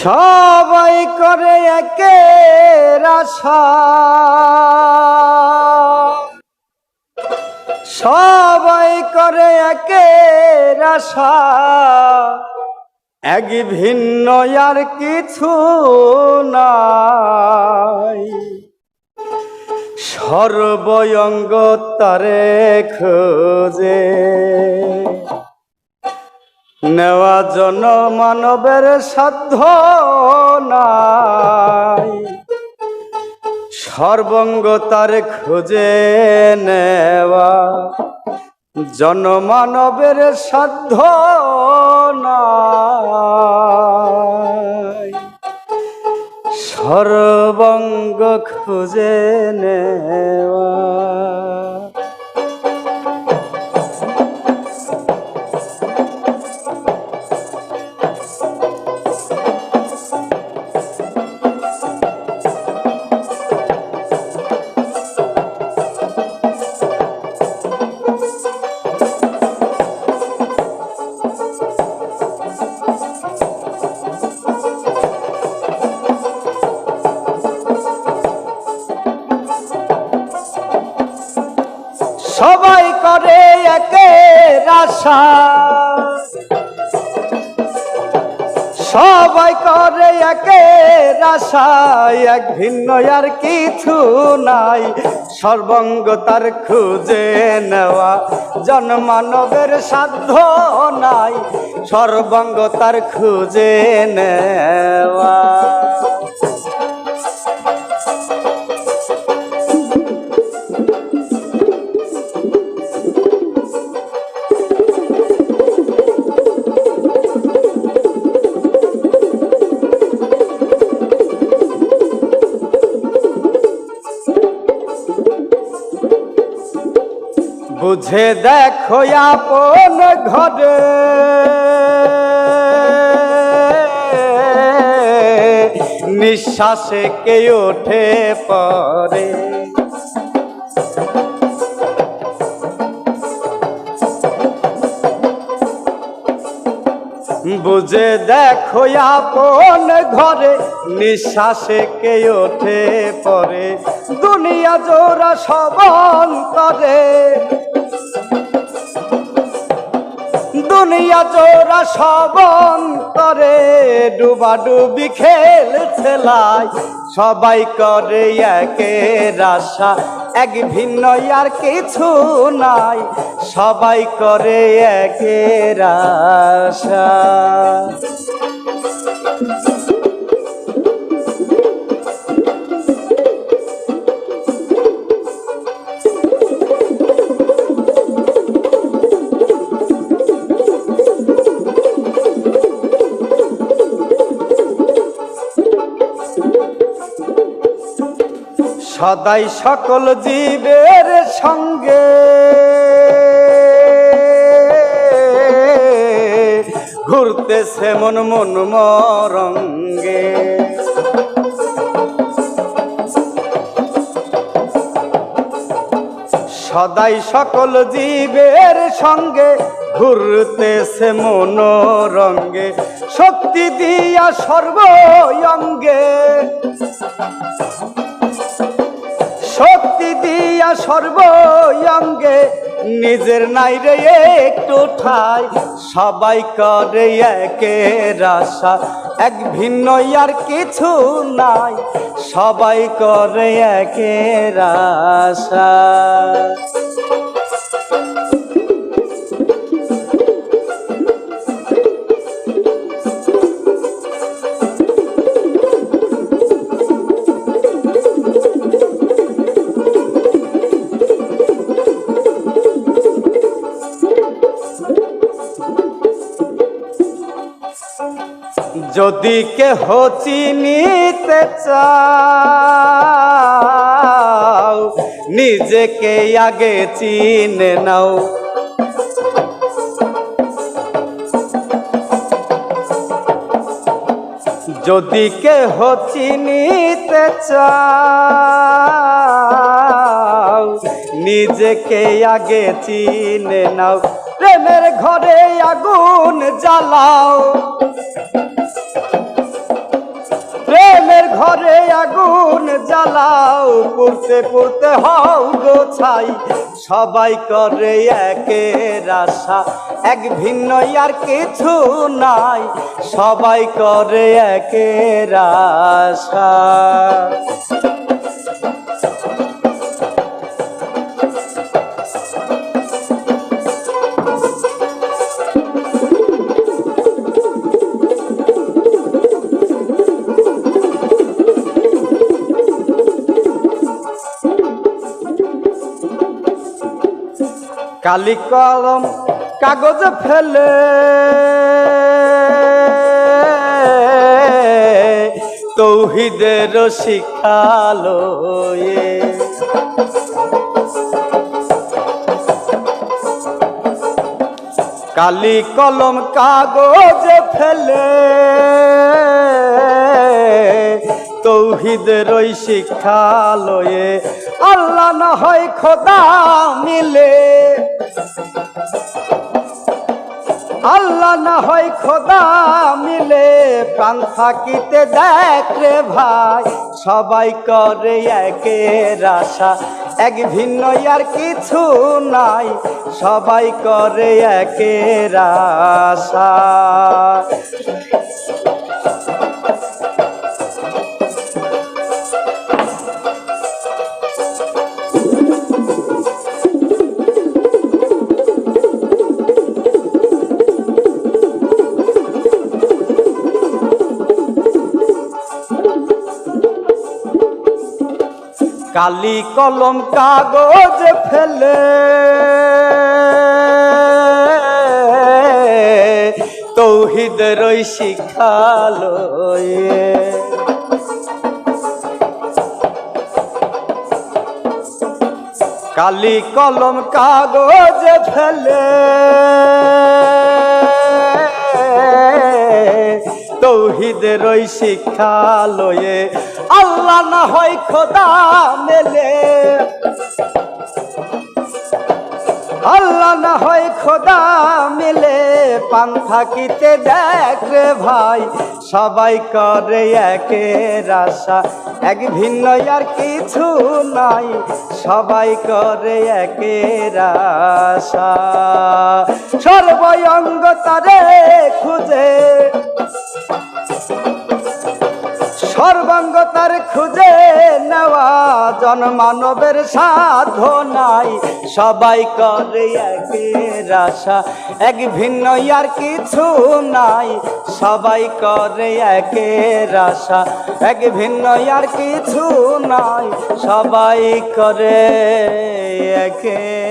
সবাই করে একে সবাই করে একে এক ভিন্ন আর কিছু নাই। সর্বয়ঙ্গ তারে খোঁজে। নেওয়া জন মানবের সাধ্য নাই। সর্বঙ্গ তার খুঁজে নেওয়া জনমানবের সাধ্য নাই। সর্বঙ্গ খুঁজে নেওয়া সবাই করে একে আশা সবাই করে একে আশা এক ভিন্ন আর কিছু নাই। সর্বঙ্গ তার খুঁজে নেওয়া, জনমানবের সাধ্য নাই। সর্বঙ্গ তার খুঁজে নেওয়া। বুঝে দেখো আপন ঘরে। নিঃশ্বাসে কে ওঠে পরে? বুঝে দেখো আপন ঘরে, নিঃশ্বাসে কে ওঠে পরে? দুনিয়া জোড়া সবন করে দুনিয়া জোড়া সব করে ডুবা ডুবি খেল ছেলাই সবাই করে একের আশা এক ভিন্ন আর কিছু নাই। সবাই করে একের আশা সদাই সকল জীবের সঙ্গে। ঘুরতেছে মন মন মরঙ্গে। সদাই সকল জীবের সঙ্গে ঘুরতেছে মনোরঙ্গে শক্তি দিয়া সর্বঙ্গে শক্তি দিয়া সর্বঙ্গে নিজের নাই রে একটু ঠাই। সবাই করে একের আশা এক ভিন্ন আর কিছু নাই। সবাই করে একের আশা যদি কে কেহ চিনিতে চাও, নিজেকে আগে চিনে নাও। যদি কে কেহ চিনিতে চাও, নিজেকে আগে চিনে নাও। প্রেমের ঘরে আগুন জ্বালাও। আগুন জ্বালাও, পুড়তে পুড়তে হও গোছাই সবাই করে একের আশা, এক ভিন্ন আর কিছু নাই। সবাই করে একের আশা। কালি কলম কাগজ ফেলে। তৌহিদের শিখালো কালি কলম কাগজ ফেলে। তৌহিদের আল্লাহ না হয় খোদা মিলে। আল্লাহ না হয় খোদা মিলে, প্রাণ থাকিতে দেখ রে ভাই। সবাই করে একের আশা, এক ভিন্ন আর কিছু নাই। সবাই করে একের আশা। কালি কলম কাগজ ফেলে। তৌহিদের ওই শিখালো কালি কলম কাগজ ফেলে। তৌহিদের ওই শিক্ষা লয়ে আল্লাহ না হয় খোদা মেলে। আল্লাহ না হয় খোদা মিলে, পান থাকিতে দেখ রে ভাই, সবাই করে একের আশা। এক ভিন্ন আর কিছু নাই, সবাই করে একের আশা। সর্বঙ্গ তারে খুঁজে। সর্বাঙ্গ তার খুঁজে নেওয়া জনমানবের সাধ নাই। সবাই করে একের আশা এক ভিন্ন আর কিছু নাই। সবাই করে একের আশা এক ভিন্ন আর কিছু নাই। সবাই করে আশা